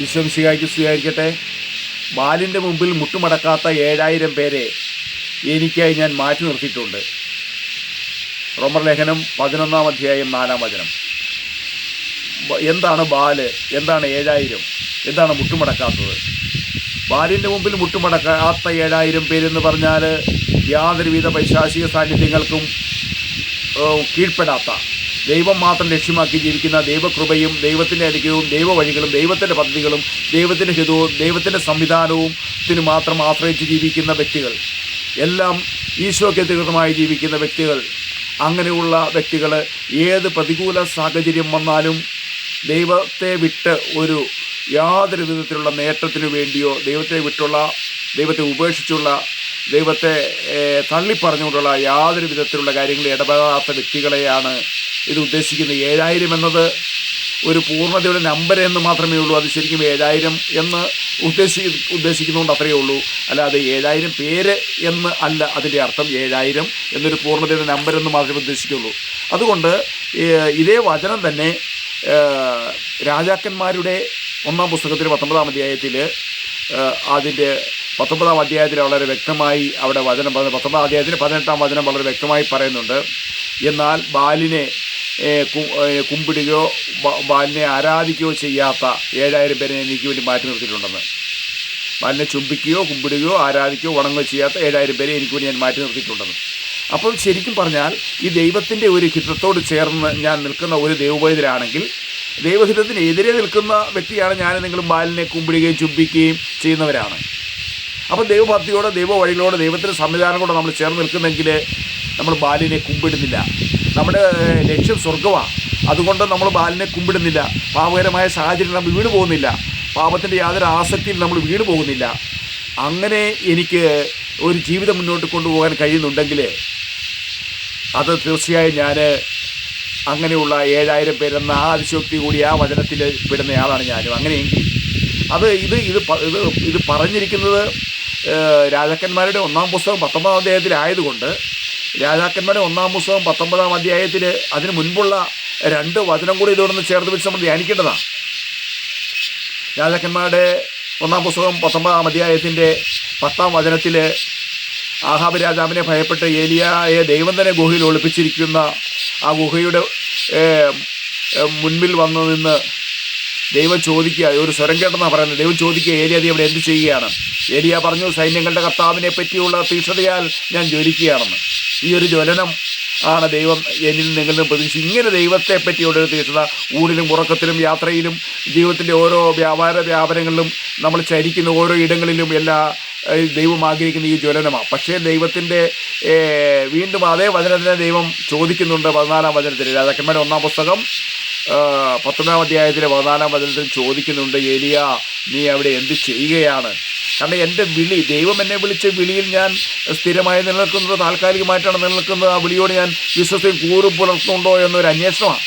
വിശ്വംശികായ്ക്ക് സ്വീകരിക്കട്ടെ ബാലിന്റെ മുമ്പിൽ മുട്ടുമടക്കാത്ത ഏഴായിരം പേരെ എനിക്കായി ഞാൻ മാറ്റി നിർത്തിയിട്ടുണ്ട്. റോമർ ലേഖനം പതിനൊന്നാം അധ്യായം നാലാം വചനം. എന്താണ് ബാൽ? എന്താണ് ഏഴായിരം? എന്താണ് മുട്ടുമടക്കാത്തത്? ബാലിന്റെ മുമ്പിൽ മുട്ടുമടക്കാത്ത ഏഴായിരം പേരെന്ന് പറഞ്ഞാൽ യാതൊരുവിധ പൈശാചിക സാന്നിധ്യങ്ങൾക്കും കീഴ്പ്പെടാത്ത ദൈവം മാത്രം ലക്ഷ്യമാക്കി ജീവിക്കുന്ന ദൈവകൃപയും ദൈവത്തിന്റെ അനുഗ്രഹവും ദൈവവഴികളും ദൈവത്തിന്റെ പദ്ധതികളും ദൈവത്തിന്റെ ഹിതവും ദൈവത്തിന്റെ സംവിധാനവും ത്തിന് മാത്രം ആശ്രയിച്ച് ജീവിക്കുന്ന വ്യക്തികൾ എല്ലാം ഈശോക്കെതികൃതമായി ജീവിക്കുന്ന വ്യക്തികൾ അങ്ങനെയുള്ള വ്യക്തികൾ ഏത് പ്രതികൂല സാഹചര്യം വന്നാലും ദൈവത്തെ വിട്ട് ഒരു യാതൊരു വിധത്തിലുള്ള നേട്ടത്തിനു വേണ്ടിയോ ദൈവത്തെ വിട്ടുള്ള ദൈവത്തെ ഉപേക്ഷിച്ചുള്ള ദൈവത്തെ തള്ളിപ്പറഞ്ഞുകൊണ്ടുള്ള യാതൊരു വിധത്തിലുള്ള കാര്യങ്ങളിൽ ഇടപെടാത്ത വ്യക്തികളെയാണ് ഇത് ഉദ്ദേശിക്കുന്നത് ഏഴായിരം എന്നത് ഒരു പൂർണതയുടെ നമ്പർ എന്ന് മാത്രമേ ഉള്ളൂ. അത് ശരിക്കും ഏഴായിരം എന്ന് ഉദ്ദേശി ഉദ്ദേശിക്കുന്നതുകൊണ്ട് അത്രയേ ഉള്ളൂ. അല്ലാതെ ഏഴായിരം പേര് എന്ന് അല്ല. അതിന്റെ അർത്ഥം ഏഴായിരം എന്നൊരു പൂർണതയുടെ നമ്പർ എന്ന് മാത്രമേ ഉദ്ദേശിക്കുള്ളൂ അതുകൊണ്ട് ഇതേ വചനം തന്നെ രാജാക്കന്മാരുടെ ഒന്നാം പുസ്തകത്തിൽ പത്തൊമ്പതാം അധ്യായത്തിൽ അതിന്റെ പത്തൊമ്പതാം അധ്യായത്തിൽ വളരെ വ്യക്തമായി അവിടെ വചനം പത്തൊമ്പതാം അധ്യായത്തിൽ പതിനെട്ടാം വചനം വളരെ വ്യക്തമായി പറയുന്നുണ്ട്. എന്നാൽ ബാലിനെ കുമ്പിടുകയോ ബാലിനെ ആരാധിക്കുകയോ ചെയ്യാത്ത ഏഴായിരം പേരെ എനിക്ക് വേണ്ടി മാറ്റി നിർത്തിയിട്ടുണ്ടെന്ന്. ബാലിനെ ചുംബിക്കുകയോ കുമ്പിടുകയോ ആരാധിക്കുകയോ വണങ്ങുകയോ ചെയ്യാത്ത ഏഴായിരം പേരെ എനിക്ക് വേണ്ടി ഞാൻ മാറ്റി നിർത്തിയിട്ടുണ്ടെന്ന്. അപ്പോൾ ശരിക്കും പറഞ്ഞാൽ ഈ ദൈവത്തിന്റെ ഒരു ഹിതത്തോട് ചേർന്ന് ഞാൻ നിൽക്കുന്ന ഒരു ദൈവബോധത്തിലാണെങ്കിൽ ദൈവഹിതത്തിനെതിരെ നിൽക്കുന്ന വ്യക്തിയാണ് ഞാൻ നിങ്ങളും ബാലിനെ കുമ്പിടുകയും ചുംബിക്കുകയും ചെയ്യുന്നവരാണ്. അപ്പോൾ ദൈവഭക്തിയോടെ ദൈവ വഴികളോടെ ദൈവത്തിന്റെ സംവിധാനം കൂടെ നമ്മൾ ചേർന്ന് നിൽക്കുന്നെങ്കിൽ നമ്മൾ ബാലിനെ കുമ്പിടുന്നില്ല. നമ്മുടെ ലക്ഷ്യം സ്വർഗമാണ് അതുകൊണ്ട് നമ്മൾ ബാലിനെ കുമ്പിടുന്നില്ല. പാപകരമായ സാഹചര്യം നമ്മൾ വീണ് പോകുന്നില്ല. പാപത്തിന്റെ യാതൊരു ആസക്തിയിൽ നമ്മൾ വീണ് പോകുന്നില്ല. അങ്ങനെ എനിക്ക് ഒരു ജീവിതം മുന്നോട്ട് കൊണ്ടുപോകാൻ കഴിയുന്നുണ്ടെങ്കിൽ അത് തീർച്ചയായും ഞാൻ അങ്ങനെയുള്ള ഏഴായിരം പേരെന്ന ആ അതിശോക്തി കൂടി ആ വചനത്തിൽ പെടുന്നയാളാണ് ഞാനും. അങ്ങനെയെങ്കിൽ അത് ഇത് ഇത് ഇത് ഇത് പറഞ്ഞിരിക്കുന്നത് രാജാക്കന്മാരുടെ ഒന്നാം പുസ്തകം പത്തൊമ്പതാം അധ്യായത്തിലായതുകൊണ്ട് രാജാക്കന്മാരുടെ ഒന്നാം പുസ്തകം പത്തൊമ്പതാം അധ്യായത്തിൽ അതിന് മുൻപുള്ള രണ്ട് വചനം കൂടി ഇതോടൊന്ന് ചേർത്ത് വെച്ച് നമ്മൾ ധ്യാനിക്കേണ്ടതാണ് രാജാക്കന്മാരുടെ ഒന്നാം പുസ്തകം പത്തൊമ്പതാം അധ്യായത്തിന്റെ പത്താം വചനത്തിൽ ആഹാബ് രാജാവിനെ ഭയപ്പെട്ട് ഏലിയായെ ദൈവം തന്നെ ഗുഹയിൽ ഒളിപ്പിച്ചിരിക്കുന്ന ആ ഗുഹയുടെ മുൻപിൽ വന്നു നിന്ന് ദൈവം ചോദിക്കുക ഒരു സ്വരം കേട്ടെന്നാണ് പറയുന്നത്. ദൈവം ചോദിക്കുക ഏലിയ നീ അവിടെ എന്ത് ചെയ്യുകയാണ്? ഏലിയ പറഞ്ഞു സൈന്യങ്ങളുടെ കർത്താവിനെ പറ്റിയുള്ള തീക്ഷണതയാൽ ഞാൻ ജ്വലിക്കുകയാണെന്ന്. ഈ ഒരു ജ്വലനം ആണ് ദൈവം എന്നിൽ നിങ്ങളിലും പ്രതീക്ഷ ഇങ്ങനെ ദൈവത്തെ പറ്റി തീക്ഷണത ഊണിലും ഉറക്കത്തിലും യാത്രയിലും ജീവിതത്തിന്റെ ഓരോ വ്യാപാര വ്യാപനങ്ങളിലും നമ്മൾ ചരിക്കുന്ന ഓരോ ഇടങ്ങളിലും എല്ലാ ദൈവം ആഗ്രഹിക്കുന്ന ഈ ജ്വലനമാണ് പക്ഷേ ദൈവത്തിന്റെ വീണ്ടും അതേ വചനത്തിനെ ദൈവം ചോദിക്കുന്നുണ്ട് പതിനാലാം വചനത്തിൽ. രാജാക്കന്മാരുടെ ഒന്നാം പുസ്തകം പത്തൊമ്പതാം അധ്യായത്തിലെ പതിനാലാം വചനത്തിൽ ചോദിക്കുന്നുണ്ട് ഏലിയ നീ അവിടെ എന്ത് ചെയ്യുകയാണ്? കാരണം എന്റെ വിളി ദൈവം എന്നെ വിളിച്ച വിളിയിൽ ഞാൻ സ്ഥിരമായി നിലനിൽക്കുന്നത് താൽക്കാലികമായിട്ടാണ് നിലനിൽക്കുന്നത്. ആ വിളിയോട് ഞാൻ വിശ്വസിയും കൂറും പുലർത്തുന്നുണ്ടോ എന്നൊരു അന്വേഷണമാണ്.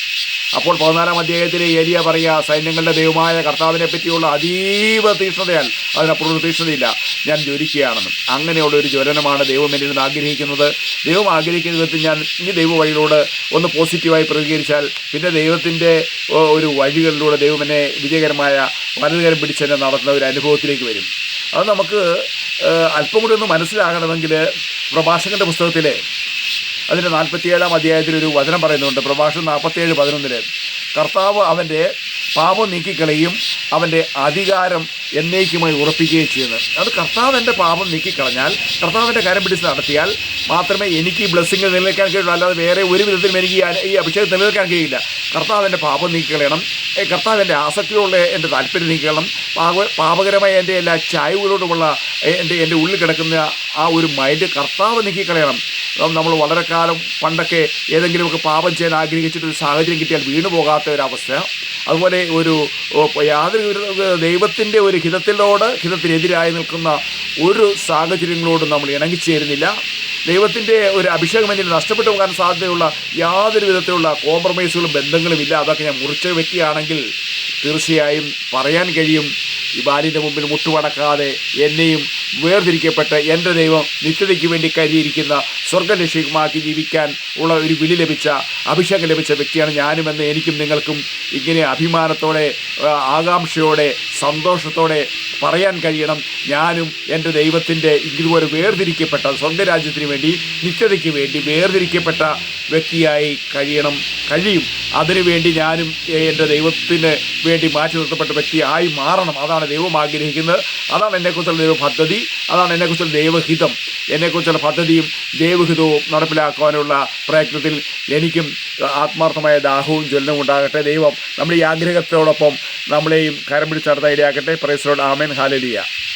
അപ്പോൾ പതിനാലാം അധ്യായത്തിലെ ഏരിയ പറയുക സൈന്യങ്ങളുടെ ദൈവമായ കർത്താവിനെ പറ്റിയുള്ള അതീവ തീക്ഷ്ണതയാൽ അതിനപ്പുറം തീക്ഷ്ണതയില്ല ഞാൻ ജ്വലിക്കുകയാണെന്നും. അങ്ങനെയുള്ള ഒരു ജ്വലനമാണ് ദൈവം എന്നിൽ നിന്ന് ആഗ്രഹിക്കുന്നത്. ദൈവം ആഗ്രഹിക്കുന്ന വിധത്തിൽ ഞാൻ ഈ ദൈവ വഴികളോട് ഒന്ന് പോസിറ്റീവായി പ്രതികരിച്ചാൽ പിന്നെ ദൈവത്തിന്റെ ഒരു വഴികളിലൂടെ ദൈവം എന്നെ വിജയകരമായ വലതുകരം പിടിച്ചെന്നെ നടത്തുന്ന ഒരു അനുഭവത്തിലേക്ക് വരും. അത് നമുക്ക് അല്പം കൂടി ഒന്ന് മനസ്സിലാകണമെങ്കിൽ പ്രഭാഷകന്റെ പുസ്തകത്തിലെ അതിന്റെ നാൽപ്പത്തിയേഴാം അധ്യായത്തിൽ ഒരു വചനം പറയുന്നുണ്ട്. പ്രഭാഷണം നാൽപ്പത്തിയേഴ് പതിനൊന്നിൽ കർത്താവ് അവന്റെ പാപം നീക്കിക്കളയും അവന്റെ അധികാരം എന്നേക്കുമായി ഉറപ്പിക്കുകയും ചെയ്യുന്നത് അത് കർത്താവ് എന്റെ പാപം നീക്കിക്കളഞ്ഞാൽ കർത്താവിന്റെ കരം പിടിച്ച് നടത്തിയാൽ മാത്രമേ എനിക്ക് ഈ ബ്ലെസ്സിങ്ങൾ നിലനിൽക്കാൻ കഴിയുള്ളൂ. അല്ലാതെ വേറെ ഒരു വിധത്തിലും എനിക്ക് ഈ അഭിഷേകം നിലനിൽക്കാൻ കഴിയില്ല. കർത്താവ് എന്റെ പാപം നീക്കിക്കളയണം. കർത്താവ് എന്റെ ആസക്തിയുള്ള എന്റെ താല്പര്യം നീക്കണം പാപ പാപകരമായ എന്റെ എല്ലാ ചായ്വുകളോടുമുള്ള എന്റെ എന്റെ ഉള്ളിൽ കിടക്കുന്ന ആ ഒരു മൈൻഡ് കർത്താവ് നീക്കിക്കളയണം. നമ്മൾ വളരെ കാലം പണ്ടൊക്കെ ഏതെങ്കിലുമൊക്കെ പാപം ചെയ്യാൻ ആഗ്രഹിച്ചിട്ട് ഒരു സാഹചര്യം കിട്ടിയാൽ വീണു പോകാത്ത ഒരവസ്ഥ. അതുപോലെ ഒരു യാതൊരു ദൈവത്തിന്റെ ഒരു ഹിതത്തിലോട് ഹിതത്തിനെതിരായി നിൽക്കുന്ന ഒരു സാഹചര്യങ്ങളോടും നമ്മൾ ഇണങ്ങിച്ചേരുന്നില്ല ദൈവത്തിന്റെ ഒരു അഭിഷേകം എന്നിൽ നഷ്ടപ്പെട്ടു പോകാൻ സാധ്യതയുള്ള യാതൊരു വിധത്തിലുള്ള കോംപ്രമൈസുകളും ബന്ധങ്ങളും ഇല്ല. അതൊക്കെ ഞാൻ മുറിച്ച വ്യക്തിയാണെങ്കിൽ തീർച്ചയായും പറയാൻ കഴിയും. ഈ ബാലിന്റെ മുമ്പിൽ മുട്ടുമടക്കാതെ എന്നെയും വേർതിരിക്കപ്പെട്ട് എന്റെ ദൈവം നിത്യതയ്ക്ക് വേണ്ടി കരുതിയിരിക്കുന്ന സ്വർഗലക്ഷ്യമാക്കി ജീവിക്കാൻ ഉള്ള ഒരു വിളി ലഭിച്ച അഭിഷേകം ലഭിച്ച വ്യക്തിയാണ് ഞാനുമെന്ന് എനിക്കും നിങ്ങൾക്കും ഇങ്ങനെ അഭിമാനത്തോടെ ആകാംക്ഷയോടെ സന്തോഷത്തോടെ പറയാൻ കഴിയണം. ഞാനും എന്റെ ദൈവത്തിന്റെ ഇതുപോലെ വേർതിരിക്കപ്പെട്ട സ്വർഗരാജ്യത്തിന് വേണ്ടി നിത്യതയ്ക്ക് വേണ്ടി വേർതിരിക്കപ്പെട്ട വ്യക്തിയായി കഴിയണം. കഴിയും. അതിനുവേണ്ടി ഞാനും എന്റെ ദൈവത്തിന് വേണ്ടി മാറ്റി നിർത്തപ്പെട്ട വ്യക്തിയായി മാറണം. അതാണ് ദൈവം ആഗ്രഹിക്കുന്നത്. അതാണ് എന്നെക്കുറിച്ചുള്ള ദൈവ പദ്ധതി. അതാണ് എന്നെക്കുറിച്ചുള്ള ദൈവഹിതം എന്നെക്കുറിച്ചുള്ള പദ്ധതിയും ദൈവഹിതവും നടപ്പിലാക്കുവാനുള്ള പ്രയത്നത്തിൽ എനിക്കും ആത്മാർത്ഥമായ ദാഹവും ജ്വലനവും ഉണ്ടാകട്ടെ. ദൈവം നമ്മുടെ ഈ ആഗ്രഹത്തോടൊപ്പം നമ്മളെയും കരം പിടിച്ച് നടത്താൻ ഇടയാക്കട്ടെ. പ്രൈസറോട് ആമേൻ. ഹാലലിയ